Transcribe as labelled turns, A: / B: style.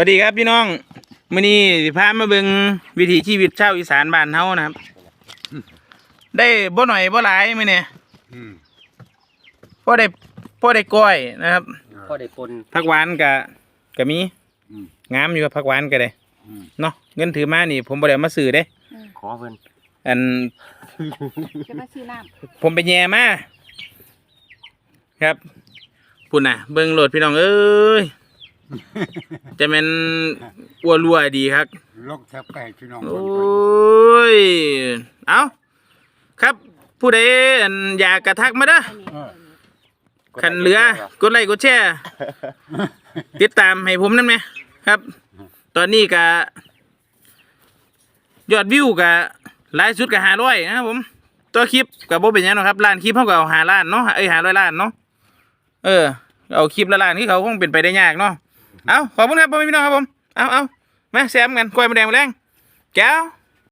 A: วัสดีครับพี่น้องมื้อนี้สิพามาเบิ่งวิถีชีวิตชาวอีสานบ้านเฮานะครับ ได้บ่หน่อยบ่หลายมื้อนี้
B: อืม
A: พอได้พอได้ก้อยนะครับ
C: พ่อได้ปน
A: ผักหวานก็ก็มี
B: อืม
A: งามอยู่กับผักหวานก็ได้
B: อืม
A: เนาะเงินถือมานี่ ผมบ่ได้เอามาซื้อเด้
C: ขอเพิ่น
A: อัน
D: จะมาซื้อน้
A: ผมไปแย่มาครับพุ่นน่ะ เบิ่งโหลดพี่น้องเอ้ย จะแม่นอัวรัวดีครับ
B: ลกแทบแปดพี่น้อง
A: โอ้ยเอาครับผู้ใดอันอยากกระทักมาเด้อำ
D: อันนี้
B: เออ
A: คันเหลือกดไลค์กดแชร์ติดตามให้ผมนั่นไหมครับ ตอนนี้ก็ยอดวิวก็หลายสุดก็หาร้อยนะครับผม ตัวคลิปกับโบเป็นหยังเนาะครับล้านคลิปเขาก็เอาหาล้านเนาะเอ้ยหาร้อยล้านเนาะเออเอาคลิปละล้านที่เขาคงเป็นไปได้ยากเนาะ เอาขอบคุณครับพ่อแม่พี่น้องครับผมเอาเอามาแซมกันกล้วยมาแดงมาแรงแก้ว